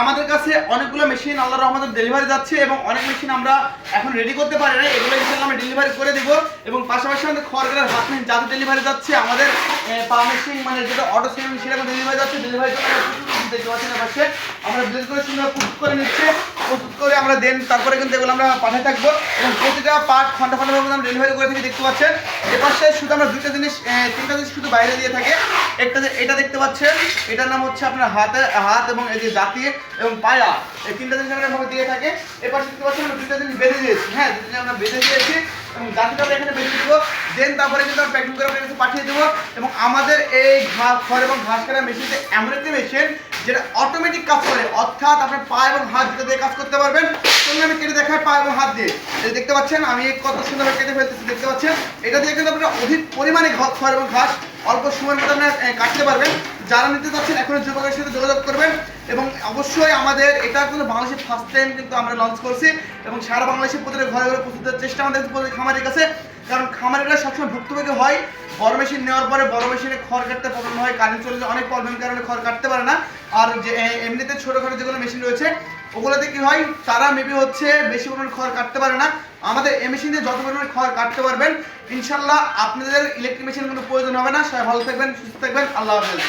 আমাদের কাছে অনেকগুলো মেশিন আল্লাহ রহমতের ডেলিভারি যাচ্ছে এবং অনেক মেশিন আমরা এখন রেডি করতে পারি না এগুলো ইনশাল্লাহ আমরা ডেলিভারি করে দিব এবং পাশাপাশি আমাদের খড়গড়ের হাত মেশিন যাতে ডেলিভারি যাচ্ছে, আমাদের পা মেশিন মানে যেটা অটো সেভিং সেটা ডেলিভারি যাচ্ছে ডেলিভারি জন্য দেখতে পাচ্ছি না পাশে আমরা বের করে সুন্দর করে নিচ্ছে। করে আমরা দেন, তারপরে কিন্তু এগুলো আমরা পাঠিয়ে থাকব। এবং প্রতিটা পার্ট খন্ডা ভাবে আমরা ডেলিভারি করে থাকি দেখতে পাচ্ছেন? এ পাশে শুধু আমরা দুইটা জিনিস তিনটা জিনিস শুধু বাইরে দিয়ে থাকে। একটা এটা দেখতে পাচ্ছেন, এটার নাম হচ্ছে আপনার হাতে, হাত এবং এই যে জাতি এবং পায়া। এই তিনটা জিনিস আমরা দিয়ে থাকে। এ পাশে দেখতে পাচ্ছেন আমরা দুইটা জিনিস বেঁধে দিয়েছি। হ্যাঁ দুটো জিনিস আমরা বেঁধে দিয়েছি এবং জাতিটা এখানে বেঁধে দিব। দেন তারপরে কিন্তু আমরা প্যাকিং করে আপনার পাঠিয়ে দেবো। এবং আমাদের এই ঘাস খড় এবং ঘাস কাটা মেশিনটা এমন একটি মেশিন যেটা অটোমেটিক কাজ করে। অর্থাৎ আপনার পা এবং হাত দুটো দিয়ে কাজ করতে পারবেন। চলুন আমি কেটে দেখাই পা এবং হাত দিয়ে। দেখতে পাচ্ছেন, আমি কত সুন্দরভাবে কেটে ফেলতেছি, দেখতে পাচ্ছেন? এটা দিয়ে কিন্তু আপনারা অধিক পরিমাণে খড় এবং ঘাস অল্প সময়ের মধ্যে আপনারা কাটতে পারবেন। যারা নিতে চাচ্ছেন এখন যুবকের সাথে যোগাযোগ করবেন। এবং অবশ্যই আমাদের, এটা কিন্তু বাংলাদেশের ফার্স্ট টাইম কিন্তু আমরা লঞ্চ করছি। এবং সারা বাংলাদেশের প্রতিটা ঘরে ঘরে দেওয়ার চেষ্টা আমাদের প্রতি খামারের কাছে। কারণ খামারিরা সবসময় ভুক্তভোগী হয়, বড় মেশিন নেওয়ার পরে বড় মেশিনে খড় কাটতে প্রবলেম হয়, কারেন্ট চলে যায় অনেক প্রবলেমের কারণে খড় কাটতে পারে না। আর যে এমনিতে ছোটোখাটো যেগুলো মেশিন রয়েছে, ওগুলোতে কি হয়, তারা মেবি হচ্ছে বেশি পরিমাণ খড় কাটতে পারে না। আমাদের এ মেশিন দিয়ে যত পরিমাণ খড় কাটতে পারবেন ইনশাল্লাহ আপনাদের ইলেকট্রিক মেশিন কোনো প্রয়োজন হবে না। সবাই ভালো থাকবেন, সুস্থ থাকবেন। আল্লাহ হাফেজ।